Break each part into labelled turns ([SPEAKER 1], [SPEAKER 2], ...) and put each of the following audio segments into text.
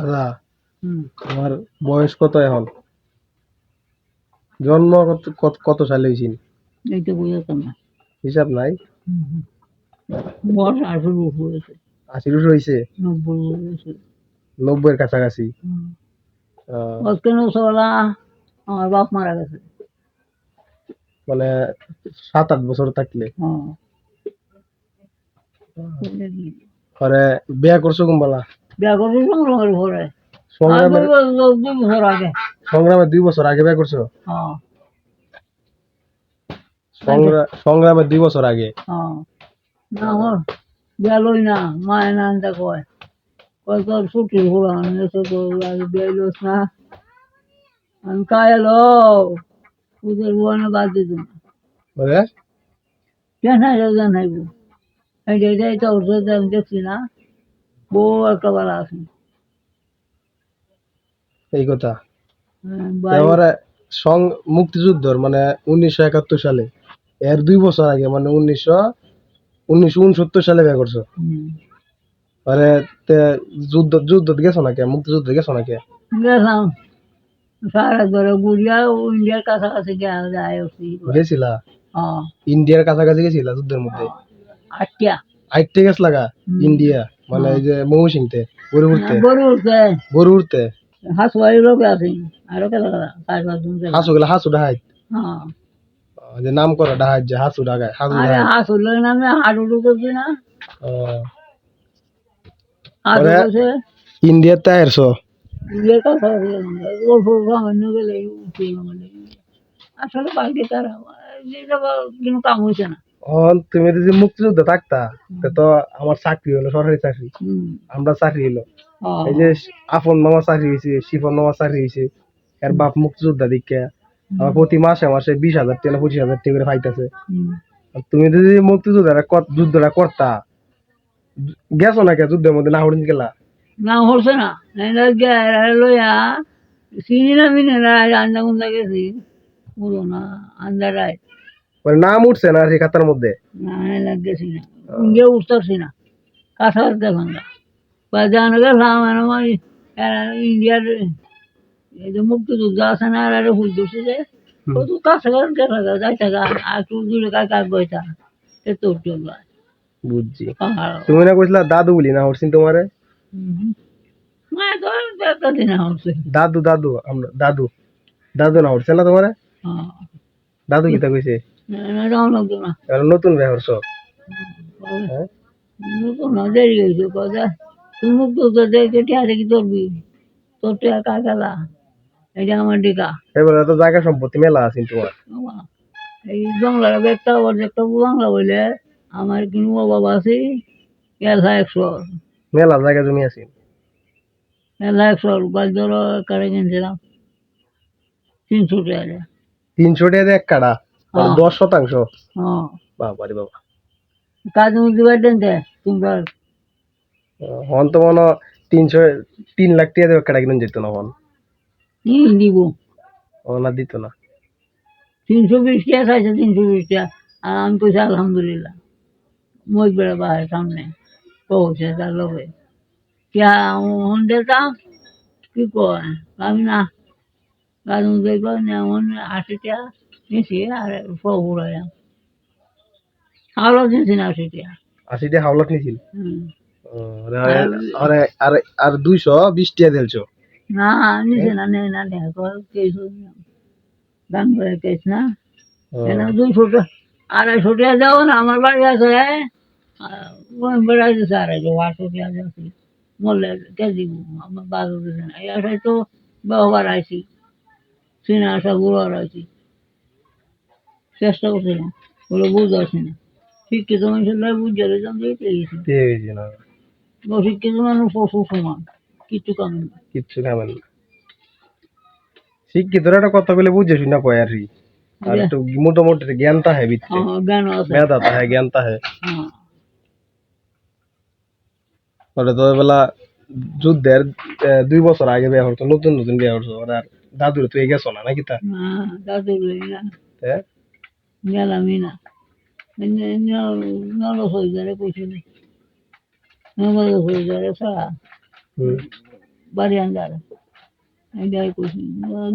[SPEAKER 1] দাদা আমার বয়স কত এখন? জন্ম কত কত- সালে হয়েছিল
[SPEAKER 2] এইটা বোঝাতাম না।
[SPEAKER 1] হিসাব নাই?
[SPEAKER 2] বয়স আঠেরো হয়েছে।
[SPEAKER 1] আশির উপর হয়েছে।
[SPEAKER 2] নব্বই
[SPEAKER 1] কাছাকাছি?
[SPEAKER 2] আমার বাপ মারা গেছে।
[SPEAKER 1] মানে সাত আট বছর থাকলে?
[SPEAKER 2] হ্যাঁ।
[SPEAKER 1] পরে বিয়া করছ কুম্বালা
[SPEAKER 2] বিয়া করছি সংগ্রামের ঘরে
[SPEAKER 1] সংগ্রামের
[SPEAKER 2] দুই বছর আগে
[SPEAKER 1] সংগ্রামের দুই বছর আগে বিয়া করছ?
[SPEAKER 2] হ্যাঁ।
[SPEAKER 1] সংগ্রা- সংগ্রামের দুই বছর আগে?
[SPEAKER 2] হ্যাঁ। না আমার গেলই না মায়ের নানটা কয়। কয় তোর ছুটির ঘোরান এসে তো আগে বেরোস না। আমি কায় এলো ওদের বোনে বাদ দিত না।
[SPEAKER 1] বলে?
[SPEAKER 2] জানাইব? এই এটাই তো ওর আমি দেখছি না বউ একটা বেলা আছে।
[SPEAKER 1] এই কথা?
[SPEAKER 2] হ্যাঁ,
[SPEAKER 1] এবারে সং মুক্তিযুদ্ধর মানে উনিশশো একাত্তর সালে। এর দুই বছর আগে মানে উনিশশো উনিশশো উনসত্তর সালে বিয়ে করছ। মানে তে যুদ্ধ যুদ্ধ গেছো নাকি? মুক্তিযুদ্ধ গেছো নাকি?
[SPEAKER 2] গেলাম সারা ধরে গুড়িয়া ইন্ডিয়ার কাছাকাছি যায়
[SPEAKER 1] গেছিলা?
[SPEAKER 2] হ্যাঁ।
[SPEAKER 1] ইন্ডিয়ার কাছাকাছি গেছিলা যুদ্ধের মধ্যে?
[SPEAKER 2] আটটা।
[SPEAKER 1] আইটে গেছ লাগা ইন্ডিয়া? মানে এই যে মৌসিংতে গরু উঠতে
[SPEAKER 2] গরু উঠছে
[SPEAKER 1] গরু উঠতে
[SPEAKER 2] হাঁস আছে। আরও কেলা কাজ বাজ দুন
[SPEAKER 1] হাসু গেলে হাসু ডাহাই
[SPEAKER 2] হ্যাঁ।
[SPEAKER 1] যে নাম করা ডাহাই যে হাসু ডাকায় হাসু
[SPEAKER 2] আরে
[SPEAKER 1] ডাহাই
[SPEAKER 2] হাঁস উঠলে নামে হাঁটু ঢুকেছি না। সামান্য গেলে উঠে গেলাম আসলে বাড়িতে তারা যেটা কোনো কাম হয়েছে না।
[SPEAKER 1] অন তুমি যদি মুক্তিযুদ্ধ থাকতা তো আমার চাকরি হলো সরকারি চাকরি। আমরা চাকরি হলো। এই যে আপন মামা চাকরি হয়েছে শিফন মামা চাকরি হয়েছে এর বাপ মুক্তিযোদ্ধা দিকে আমার প্রতি মাসে মাসে বিশ হাজার টাকা পঁচিশ হাজার টাকা করে পাইতেছে। তুমি যদি মুক্তিযোদ্ধারা যুদ্ধটা করতা গেছো না কে যুদ্ধের মধ্যে না হরিণ গেলা
[SPEAKER 2] না হচ্ছে না। লইয়া চিনি না মিনে না আন্দা গুন্দা গেছি। না আন্দারায়
[SPEAKER 1] মানে নাম উঠছে না সেই খাতার মধ্যে?
[SPEAKER 2] না। না উঠতেছি না। কাছাকাছি দেখুন না। বা জানা গেলাম আমার ইন্ডিয়ার এই যে মুক্তিযুদ্ধ আছে না আর ধরছে যে। তো থাকা আর দূরে কাজ কাজ বইতা এ জন্য
[SPEAKER 1] বুঝছি। তুমি না কইছিলা দাদু বলি না হরছিন তোমারে?
[SPEAKER 2] মায়ের তো একটা দিন হচ্ছে
[SPEAKER 1] দাদু দাদু আমরা দাদু। দাদু না হরছে না তোমারে?
[SPEAKER 2] হ্যাঁ।
[SPEAKER 1] দাদু কিতা কইছে? নতুন বিয়ে হরছো হ্যাঁ।
[SPEAKER 2] নতুন দেরি হয়েছে কথা। তুই মুখ তো দেখে টিয়া দেখি তোরবি তোর টিয়া কাকালা এটা আমার ডিকা
[SPEAKER 1] এবার তো জায়গা সম্পত্তি মেলা তোমার
[SPEAKER 2] এই একটা একটা বাংলা বলে আমার কিন্তু বাবা আছে? একশো।
[SPEAKER 1] মেলা জায়গা জমি আছে।
[SPEAKER 2] এলা একশো গাছ ধরো কারে কিনছিলাম। তিনশো টাকা।
[SPEAKER 1] তিনশো টাকা এক
[SPEAKER 2] হ্যাঁ।
[SPEAKER 1] দশ শতাংশ?
[SPEAKER 2] হ্যাঁ।
[SPEAKER 1] বাবা রে বাবা।
[SPEAKER 2] কাজ মুক্তি পাইতেন তোমরা
[SPEAKER 1] হন তো মনে তিনশো তিন লাখ টাকা এক কাড়া কিনে যেত না হন?
[SPEAKER 2] দিব?
[SPEAKER 1] ও না দিত না।
[SPEAKER 2] তিনশো বিশ টাকা চাইছে তিনশো বিশ টাকা। আর আমি কইছি আলহামদুলিল্লাহ। মই বেড়া বাহার সামনে পৌঁছে তার লোকে क्या হন দিতাম কি কয়? আমি না। গাড়ি দেখব না হন আশি টাকা। নিছি আর সব উড়াইলাম আরও দিয়েছি না আশি
[SPEAKER 1] হাওলাত নিছিল? আর দুইশো বিশ দিলছো?
[SPEAKER 2] না নিছি না নে না নে কেস গান করে কেস না? দুইশো আড়াইশো টাকা যাব না আমার বাড়ি আছে বেড়াই দিছে আড়াইশো আটশো টাকা যাচ্ছি বললে কে দিব আমার বারো দিছে না। এই আশায় তো ব্যবহার আইছি। সিনে আসা গুঁড়ো আইছি। চেষ্টা করছিলাম বলে বুঝতে পারছি না। শিক্ষিত মানুষের লাই বুঝতে পারছিলাম দিয়ে পেয়েছি
[SPEAKER 1] দিয়ে গেছি না।
[SPEAKER 2] অশিক্ষিত মানুষ পশু সমান কিছু কামে না।
[SPEAKER 1] কিচ্ছু খাবেন না। শিক্ষিতরা একটা কথা বলে বুঝে শুনে কয় আর কি। আর একটু মোটামুটি জ্ঞান তা হ্যাঁ ভিতরে
[SPEAKER 2] জ্ঞান আছে।
[SPEAKER 1] মেধা তা হ্যাঁ জ্ঞান তা হ্যাঁ।
[SPEAKER 2] হ্যাঁ
[SPEAKER 1] ওটা তো বেলা যুদ্ধের দুই বছর আগে বিয়ে হতো নতুন নতুন বিয়ে হতো ওরা দাদুরে তুই গেছো না নাকি তা?
[SPEAKER 2] না দাদু লই না গেলামই না। নল যারে কইছিল নল সারা
[SPEAKER 1] হুম।
[SPEAKER 2] বাড়ি আন্দার এটাই কইছি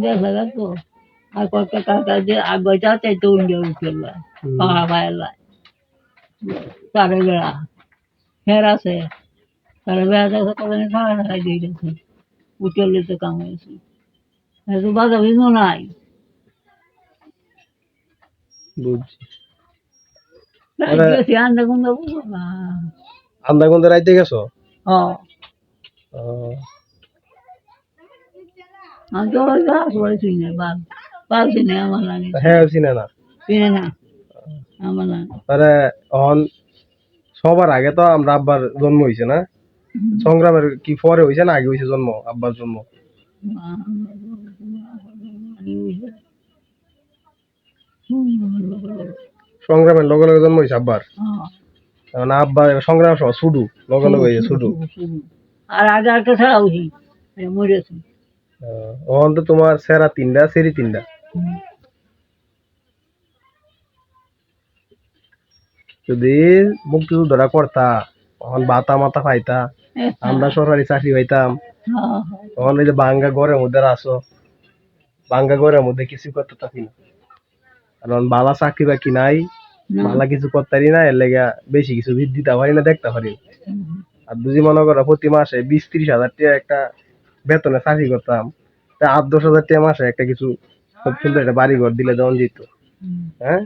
[SPEAKER 2] দেখা যাক আর কয়েকটা টাকা যে আগটা চাই তো ইন্ডিয়া উঠল পাড়া পায়লা তারে বেড়া। ফের আছে। তারে বেড়া দেখে কবে খাওয়া খাই দিয়ে উঠলে তো কাম হয়েছে বাধা বিঘ্ন নাই।
[SPEAKER 1] বুঝছি এবার-
[SPEAKER 2] গেছি আন্দা কুন্দা বুঝো না
[SPEAKER 1] আন্দাগন্ধে রাইতে গেছো হ্যাঁ সবার আগে তো আমরা আব্বার জন্ম হইছে না সংগ্রামের কি পরে হইছে না আগে হইছে জন্ম আব্বার জন্ম সংগ্রামের লগে লগে জন্ম হইছে আব্বার। মানে আব্বার সংগ্রাম সহ ছুডু লগে লগে হইছে ছুডু
[SPEAKER 2] আর আগে একটা ছাড়া উঠি মরেছে।
[SPEAKER 1] অহন তো তোমার সেরা তিনটা সেরি তিনটা যদি মুক্তিযুদ্ধটা করতা তখন বাতা মাথা পাইতা আমরা সরকারি চাকরি পাইতাম। তখন এই যে বাঙ্গা ঘরের মধ্যে আসো বাঙ্গা ঘরের মধ্যে কিছু করতে থাকি না। কারণ বালা চাকরি বাকি নাই বালা কিছু করতারি না এর লেগে বেশি কিছু বৃদ্ধি দিতে পারি না দেখতে পারি। আর দুজি মনে করো প্রতি মাসে বিশ ত্রিশ হাজার টাকা একটা বেতনে চাকরি করতাম তা আট দশ হাজার টাকা মাসে একটা কিছু খুব সুন্দর একটা বাড়ি ঘর দিলে যেমন যেত। হ্যাঁ?